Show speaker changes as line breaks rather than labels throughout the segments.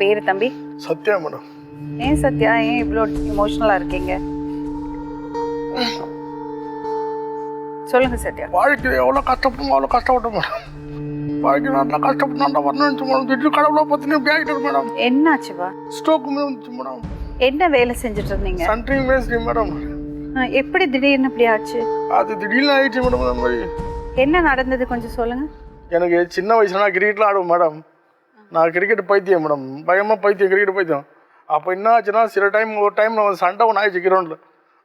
பேரு தம்பி?
சத்யா மேடம்.
ஏன் சத்யா? ஏன் இவ்வளோ இமோஷனலா இருக்கீங்க? சொல்லுங்க சத்யா.
வாழ்க்கை எவ்வளோ கஷ்டப்படும் அவ்வளோ கஷ்டப்பட்டோம் மேடம். வாழ்க்கை நல்லா கஷ்டப்பட்டு நல்லா வரணும்னு மேடம். திடீர் கடவுளை பற்றினு பேகிட்டு மேடம்.
என்னாச்சுப்பா
ஸ்டோக் வந்துச்சு மேடம்.
என்ன வேலை செஞ்சுட்டு இருந்தீங்க?
சன்ட்ரிங் மேஸ்ட்ரி மேடம்.
எப்படி திடீர்னு இப்படி ஆச்சு?
அது திடீர்னு ஆயிடுச்சு மேடம் அந்த மாதிரி.
என்ன நடந்தது கொஞ்சம் சொல்லுங்க.
எனக்கு சின்ன வயசுல நான் கிரிக்கெட்லாம் ஆடுவேன் மேடம். நான் கிரிக்கெட் பைத்தியம் மேடம். பயமாக பைத்தியம் கிரிக்கெட் பைத்தியம். அப்போ என்ன ஆச்சுன்னா சில டைம் ஒரு டைம் நம்ம சண்டை ஒன்று ஆயிடுச்சு கிரவுண்டில்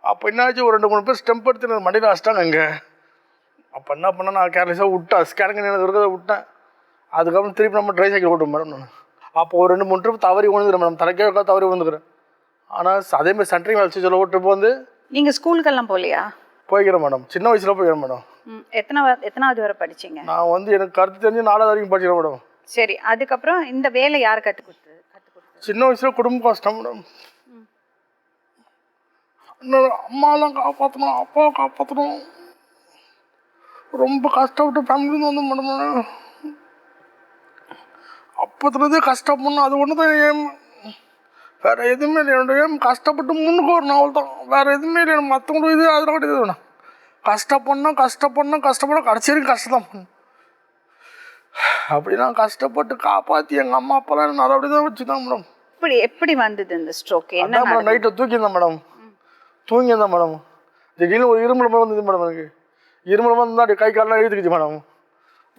அப்போ என்ன ஆச்சு? ஒரு ரெண்டு மூணு பேர் ஸ்டெம்ப் எடுத்து மண்டியில் அடிச்சிட்டாங்க அங்கே. அப்போ என்ன பண்ணேன்? நான் கேர்லெஸ்ஸாக விட்டேன். ஸ்கேனுங்க எனக்கு இருக்கிறத விட்டேன். அதுக்கப்புறம் திருப்பி நம்ம ட்ரை சைக்கிள் ஓட்டுவோம் மேடம் நான். அப்போ ஒரு ரெண்டு மூணு ட்ரிப் தவறி விழுந்துக்கிறேன் மேடம். தலைக்கே வைக்க தவறி விழுந்துக்கிறேன் ஆனால் அதேமாதிரி சென்ட்ரிங் வேலை சொல்ல ஒரு ட்ரிப் வந்து
நீங்க ஸ்கூலுக்கெல்லாம் போகலையா?
போய்க்கிறேன் மேடம். சின்ன வயசில் போய்க்கிறேன் மேடம்.
எத்தனை எத்தனாவது வரை படிச்சீங்க?
நான் வந்து எனக்கு கருத்து தெரிஞ்சு நாலாவது வரைக்கும் படிக்கிறேன் மேடம்.
சரி அதுக்கப்புறம் இந்த வேலை யார் கற்றுக் கொடுத்தது? கற்றுக் கொடுத்தது?
சின்ன வயசுல குடும்ப கஷ்டம் மேடம். அம்மாலாம் காப்பாற்றணும் அப்பாவை காப்பாற்றணும் ரொம்ப கஷ்டப்பட்டு ஃபேமிலி வந்து மேடம். அப்பத்துலேருந்தே கஷ்டப்படணும் அது ஒன்று தான் ஏம் வேற எதுவுமே இல்லை என்னோட ஏம் கஷ்டப்பட்டு முன்னுக்கு ஒரு நாவல் தான். வேற எதுவுமே இல்லை மற்றவங்களுக்கு இது அதில் கூட இது வேணாம் கஷ்டப்படணும் கஷ்டப்படணும் கஷ்டப்படணும் கடைசி வரைக்கும் கஷ்டம் தான் பண்ணணும் அப்படி நான் கஷ்டப்பட்டு காப்பாற்றி எங்கள் அம்மா அப்பாலாம் நல்லபடி தான் வச்சு தான் மேடம்.
எப்படி எப்படி வந்தது இந்த ஸ்ட்ரோக் என்ன
மேடம் நைட்டில் தூக்கியிருந்தேன் மேடம். தூங்கியிருந்தேன் மேடம். திடீர்னு ஒரு இருமல் மாதிரி வந்தது மேடம் எனக்கு. இருமல் மாதிரி இருந்தால் அப்படியே கை காலெலாம் இழுத்துக்கிச்சு மேடம்.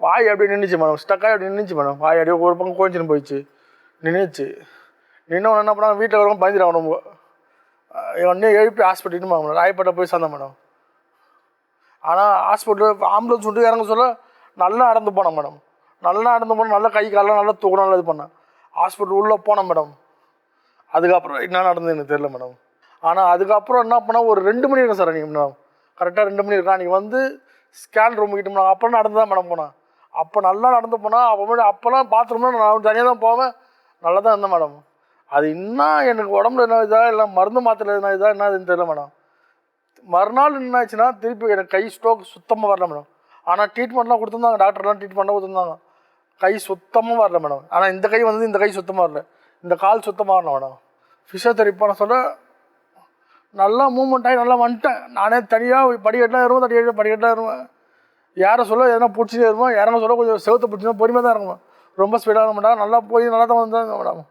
வாய் அப்படியே நின்றுச்சு மேடம். ஸ்டக்காக அப்படி நின்றுச்சு மேடம். வாய் அப்படியே ஒரு பக்கம் கோச்சின்னு போயிடுச்சு. நின்றுச்சு நின்று என்ன பண்ணாங்க? வீட்டில் வரவங்க பயந்துட்டாங்க ரொம்ப. உடனே எழுப்பி ஹாஸ்பிட்டல் மேடம். ராயப்பேட்டை போய் சேர்ந்தேன் மேடம். ஆனால் ஹாஸ்பிட்டல் ஆம்புலன்ஸ் விட்டு இறங்க சொல்ல நல்லா நடந்து போனேன் மேடம். நல்லா நடந்து போனோம் நல்லா கை காலெலாம் நல்லா தூக்கணும் நல்லா இது பண்ணேன் ஹாஸ்பிட்டல் உள்ளே போனேன் மேடம் அதுக்கப்புறம் என்ன நடந்தது எனக்கு தெரியல மேடம் ஆனால் அதுக்கப்புறம் என்ன பண்ணால் ஒரு ரெண்டு மணி இருக்கும் சார் நீங்கள் மேடம் கரெக்டாக ரெண்டு மணி இருக்கா நீங்கள் வந்து ஸ்கேன் ரூம் கிட்ட மேடம் அப்புறம் நடந்து தான் மேடம் போனேன் அப்போ நல்லா நடந்து போனால் அப்போ அப்போல்லாம் பாத்ரூம்லாம் நான் தனியாக தான் போவேன். நல்லா தான் இருந்தேன் மேடம் அது இன்னும் எனக்கு உடம்புல என்ன இதாக இல்லை மருந்து மாத்திரை என்ன இதா என்ன தெரியல மேடம் மறுநாள் என்ன ஆச்சுன்னா திருப்பி எனக்கு கை ஸ்ட்ரோக் சுத்தமாக வரல மேடம் ஆனால் ட்ரீட்மெண்ட்லாம் கொடுத்துருந்தாங்க. டாக்டர்லாம் ட்ரீட்மெண்ட்லாம் கொடுத்துருந்தாங்க. கை சுத்தமாக வரல மேடம். ஆனால் இந்த கை வந்து இந்த கை சுத்தமாக வரல. இந்த கால் சுத்தமாக வரணும் மேடம். ஃபிசியோதெரப்பி பண்ண சொல்ல நல்லா மூவ்மெண்ட் ஆகி நல்லா வந்துட்டேன். நானே தனியாக படிக்கட்டெலாம் இருவேன் தடி படிக்கட்டுலாம் இருவேன் யாரை சொல்ல எதனா பிடிச்சிட்டே இருவோம் யாரங்க சொல்ல கொஞ்சம் செவத்தை பிடிச்சினா பொறுமையாக தான் இருக்கும் ரொம்ப ஸ்பீடாக இருக்க மாட்டா நல்லா போய் நல்லா தான் வந்தாங்க மேடம்.